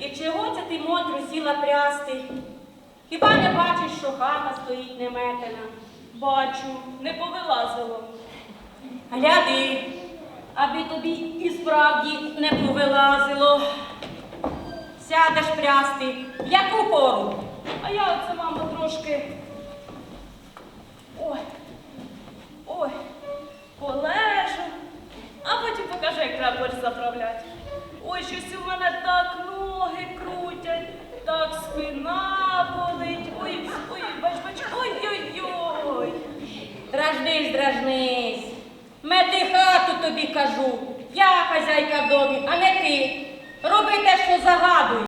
І чого це ти мотру сіла прясти? Хіба не бачиш, що хата стоїть неметена? Бачу, не повилазило. Гляди, аби тобі і справді не повилазило. Сядеш прясти, в яку пору? А я оце, мамо, трошки. Ой. Ой. Полежу. А потім покажу, як треба борщ заправляти. Ой, щось у мене так ноги Дражнись, дражнись. Мети хату тобі кажу. Я хазяйка в домі, а не ти.